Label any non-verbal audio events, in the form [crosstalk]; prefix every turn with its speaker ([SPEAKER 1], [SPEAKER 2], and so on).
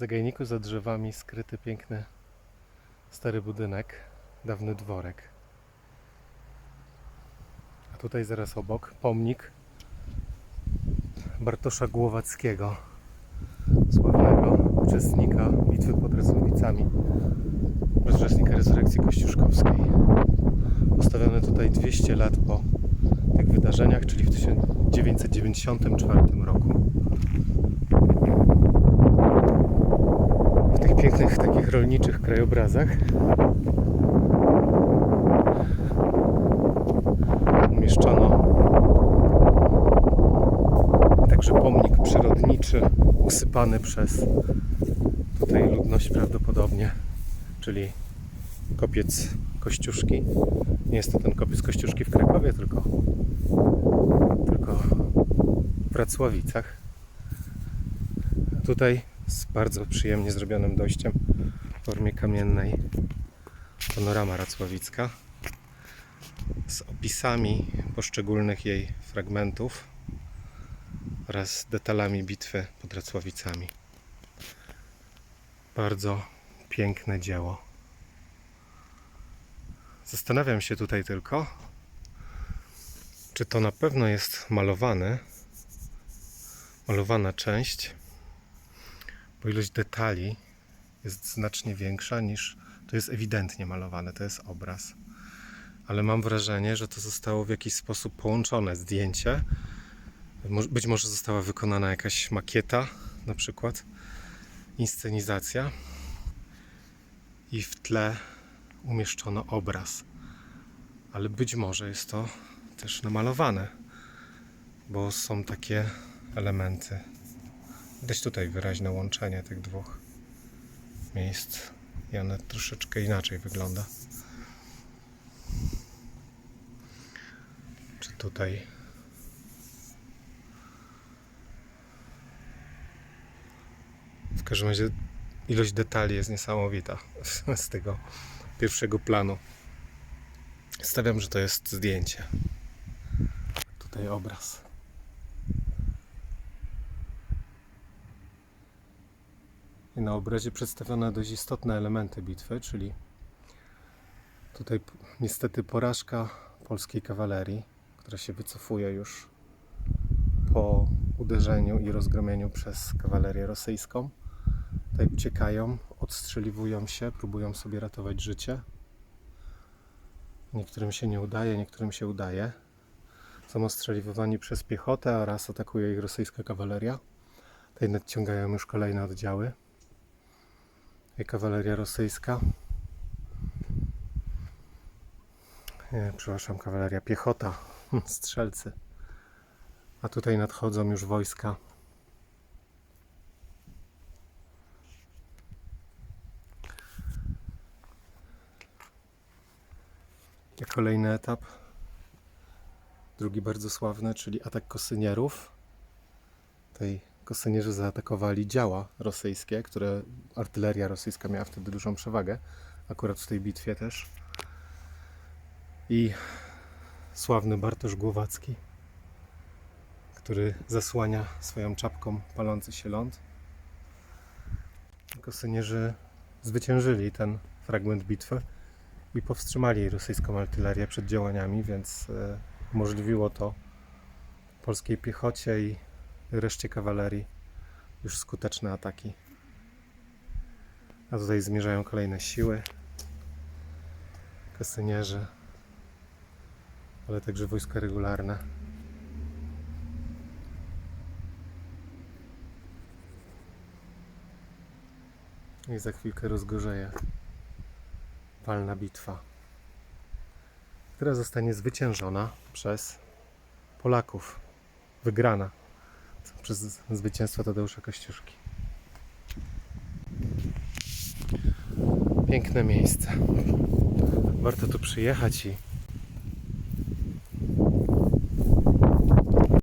[SPEAKER 1] zagajniku za drzewami skryty piękny stary budynek, dawny dworek. A tutaj zaraz obok pomnik Bartosza Głowackiego, sławnego uczestnika bitwy pod Resławicami, uczestnika resurrekcji kościuszkowskiej. Postawiony tutaj 200 lat po tych wydarzeniach, czyli w 1994 roku. W tych pięknych, takich rolniczych krajobrazach umieszczono także pomnik przyrodniczy usypany przez tutaj ludność prawdopodobnie, czyli kopiec Kościuszki. Nie jest to ten kopiec Kościuszki w Krakowie, tylko, tylko w Wracławicach. A tutaj z bardzo przyjemnie zrobionym dojściem w formie kamiennej panorama racławicka z opisami poszczególnych jej fragmentów oraz detalami bitwy pod Racławicami. Bardzo piękne dzieło. Zastanawiam się tutaj tylko, czy to na pewno jest malowane, malowana część, bo ilość detali jest znacznie większa niż to jest ewidentnie malowane, to jest obraz. Ale mam wrażenie, że to zostało w jakiś sposób połączone zdjęcie. Być może została wykonana jakaś makieta, na przykład inscenizacja, i w tle umieszczono obraz. Ale być może jest to też namalowane, bo są takie elementy. Widać tutaj wyraźne łączenie tych dwóch miejsc i one troszeczkę inaczej wygląda. Czy tutaj w każdym razie ilość detali jest niesamowita z tego pierwszego planu. Stawiam, że to jest zdjęcie. Tutaj obraz. Na obrazie przedstawione dość istotne elementy bitwy, czyli tutaj niestety porażka polskiej kawalerii, która się wycofuje już po uderzeniu i rozgromieniu przez kawalerię rosyjską. Tutaj uciekają, odstrzeliwują się, próbują sobie ratować życie. Niektórym się nie udaje, niektórym się udaje. Są ostrzeliwowani przez piechotę oraz atakuje ich rosyjska kawaleria. Tutaj nadciągają już kolejne oddziały. Kawaleria rosyjska. Nie, przepraszam, kawaleria piechota, [laughs] strzelcy. A tutaj nadchodzą już wojska kolejny etap. Drugi bardzo sławny, czyli atak kosynierów. Tutaj kosynierzy zaatakowali działa rosyjskie, które artyleria rosyjska miała wtedy dużą przewagę. Akurat w tej bitwie też. I sławny Bartosz Głowacki, który zasłania swoją czapką palący się ląd. Kosynierzy zwyciężyli ten fragment bitwy i powstrzymali rosyjską artylerię przed działaniami, więc e, umożliwiło to polskiej piechocie i reszcie kawalerii już skuteczne ataki. A tutaj zmierzają kolejne siły, kasynierzy, ale także wojska regularne. I za chwilkę rozgorzeje walna bitwa, która zostanie zwyciężona przez Polaków. Wygrana przez zwycięstwo Tadeusza Kościuszki. Piękne miejsce. Warto tu przyjechać i